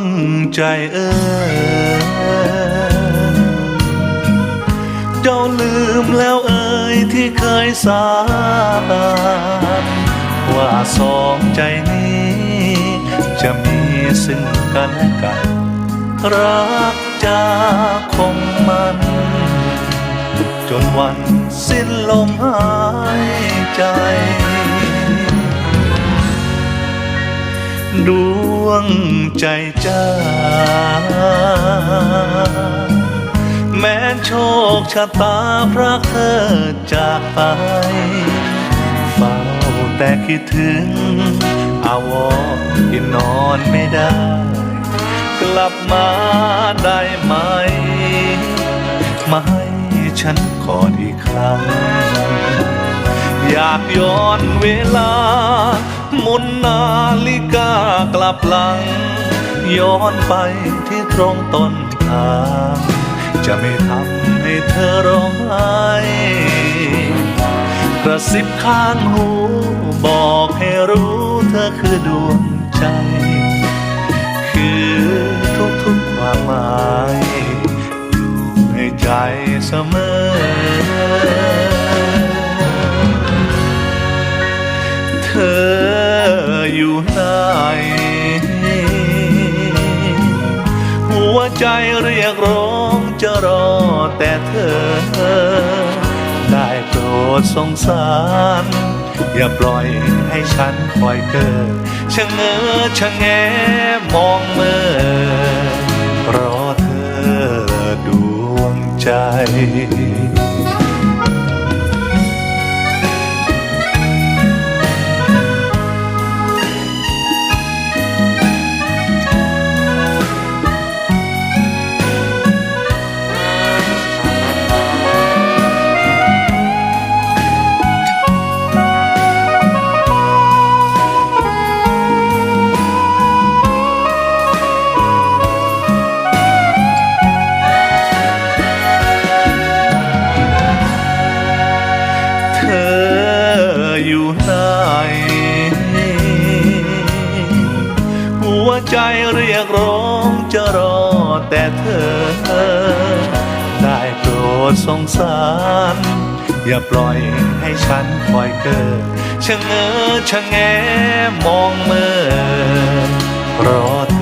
งใจเอ่ยเจ้าลืมแล้วเอ่ยที่เคยสาบานว่าสองใจนี้ จะมีซึ่งกันและกัน รักจะคงมัน จนวันสิ้นลมหายใจ ดู วงใจจ้า แม้โชคชะตาพระเธอจากไป เฝ้าแต่คิดถึง อาวรที่นอนไม่ได้ กลับมาได้ไหม มาให้ฉันกอดอีกครั้ง อยากย้อนเวลา มุนนาฬิกากลับหลัง ย้อนไปที่ตรงต้นทาง จะไม่ทำให้เธอร้องไห้กระซิบข้างหู บอกให้รู้เธอคือดวงใจ คือทุกๆความหมายอยู่ในใจเสมอ เธอ อยู่ไหนหัวใจเรียกร้องจะรอแต่เธอ ได้โปรดสงสาร อย่าปล่อยให้ฉันคอยเกิดชะเง้อชะแงมองเมื่อรอเธอดวงใจ วใจเรียกร้องจะรอแต่เธอ ได้โปรดสงสาร อย่าปล่อยให้ฉันคอยเกิดชะเง้อชะแงมองเมื่อรอเธอ